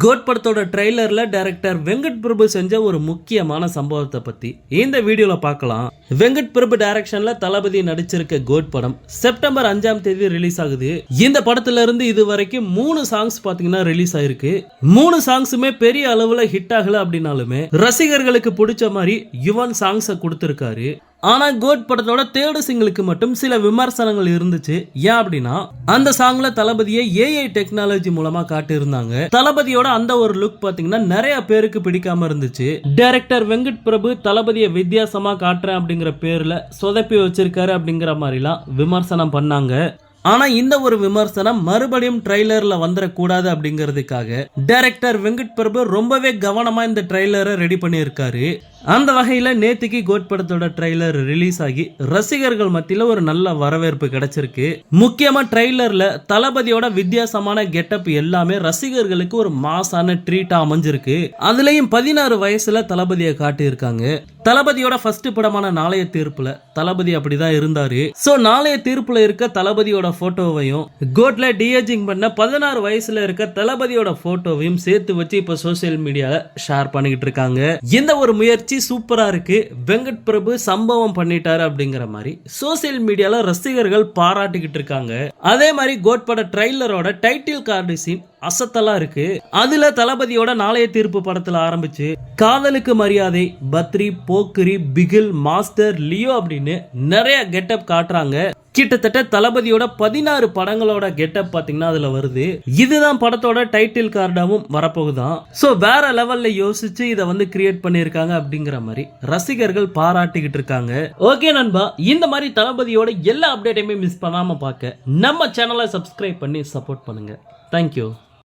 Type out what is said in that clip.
Code படத்தோட ட்ரெய்லர்ல director Venkat Prabhu செஞ்ச ஒரு முக்கியமான சம்பவத்தை பத்தி இந்த வீடியோல பார்க்கலாம். வெங்கட் பிரபு டைரக்ஷன்ல தளபதி நடிச்சிருக்க கோட் படம் செப்டம்பர் அஞ்சாம் தேதி ரிலீஸ் ஆகுது. இந்த படத்துல இருந்து இது வரைக்கும் மூணு சாங்ஸ் பாத்தீங்கன்னா ரிலீஸ் ஆயிருக்கு. மூணு சாங்ஸுமே பெரிய அளவுல ஹிட் ஆகல அப்படின்னாலுமே ரசிகர்களுக்கு பிடிச்ச மாதிரி யுவன் சாங்ஸை கொடுத்திருக்காரு. ஆனால் கோட் படத்தோட தேர்டு சிங்கிளுக்கு மட்டும் சில விமர்சனங்கள் இருந்துச்சு. ஏன் அப்படின்னா அந்த சாங்ல தளபதியை ஏஐ டெக்னாலஜி மூலமா காட்டியிருந்தாங்க. தளபதியோட அந்த ஒரு லுக் பாத்தீங்கன்னா நிறைய பேருக்கு பிடிக்காம இருந்துச்சு. டைரக்டர் வெங்கட் பிரபு தளபதியை வித்தியாசமா காட்டுறேன் அப்படிங்கிற பேர்ல சொதப்பி வச்சிருக்காரு அப்படிங்கிற மாதிரிலாம் விமர்சனம் பண்ணாங்க. ஆனால் இந்த ஒரு விமர்சனம் மறுபடியும் ட்ரெய்லரில் வந்துடக்கூடாது அப்படிங்கிறதுக்காக டைரக்டர் வெங்கட் பிரபு ரொம்பவே கவனமாக இந்த ட்ரெய்லரை ரெடி பண்ணியிருக்காரு. அந்த வகையில் நேத்திக்கு கோட் படத்தோட ட்ரெய்லர் ரிலீஸ் ஆகி ரசிகர்கள் மத்தியில் ஒரு நல்ல வரவேற்பு கிடைச்சிருக்கு. முக்கியமாக ட்ரெய்லரில் தளபதியோட வித்தியாசமான கெட்டப் எல்லாமே ரசிகர்களுக்கு ஒரு மாசான ட்ரீட்டாக அமைஞ்சிருக்கு. அதுலேயும் பதினாறு வயசில் தளபதியை காட்டியிருக்காங்க. தளபதியோட ஃபர்ஸ்ட் படமான நாளைய தீர்ப்புல தளபதி அப்படிதான் இருந்தாரு. சோ நாளைய தீர்ப்புல இருக்க தளபதியோட போட்டோவையும் கோட்ல டிஏஜிங் பண்ண பதினாறு வயசுல இருக்க தளபதியோட போட்டோவையும் சேர்த்து வச்சு இப்ப சோசியல் மீடியால ஷேர் பண்ணிக்கிட்டு இருக்காங்க. இந்த ஒரு முயற்சி சூப்பரா இருக்கு. வெங்கட் பிரபு சம்பவம் பண்ணிட்டாரு அப்படிங்கிற மாதிரி சோசியல் மீடியால ரசிகர்கள் பாராட்டிக்கிட்டு இருக்காங்க. அதே மாதிரி கோட் பட ட்ரைலரோட டைட்டில் கார்டு சீன் அசத்தலா இருக்கு. அதுல தளபதியோட நாளைய தீர்ப்பு படத்துல ஆரம்பிச்சு காதலுக்கு மரியாதை பத்ரி போக்கிரி பிகில் மாஸ்டர் லியோ அப்படின்னு நிறைய கெட்டப் காட்டுறாங்க. கிட்டத்தட்ட தளபதியோட பதினாறு படங்களோட கெட்டப் பாத்தீங்கன்னா அதுல வருது. இதுதான் படத்தோட டைட்டில் கார்டாவும் வரப்போகுதான். சோ வேற லெவல்ல யோசிச்சு இதை வந்து கிரியேட் பண்ணியிருக்காங்க அப்படிங்கிற மாதிரி ரசிகர்கள் பாராட்டிக்கிட்டு இருக்காங்க. ஓகே நண்பா இந்த மாதிரி தளபதியோட எல்லா அப்டேட்டையுமே மிஸ் பண்ணாம பார்க்க நம்ம சேனலை சப்ஸ்கிரைப் பண்ணி சப்போர்ட் பண்ணுங்க. தேங்க்யூ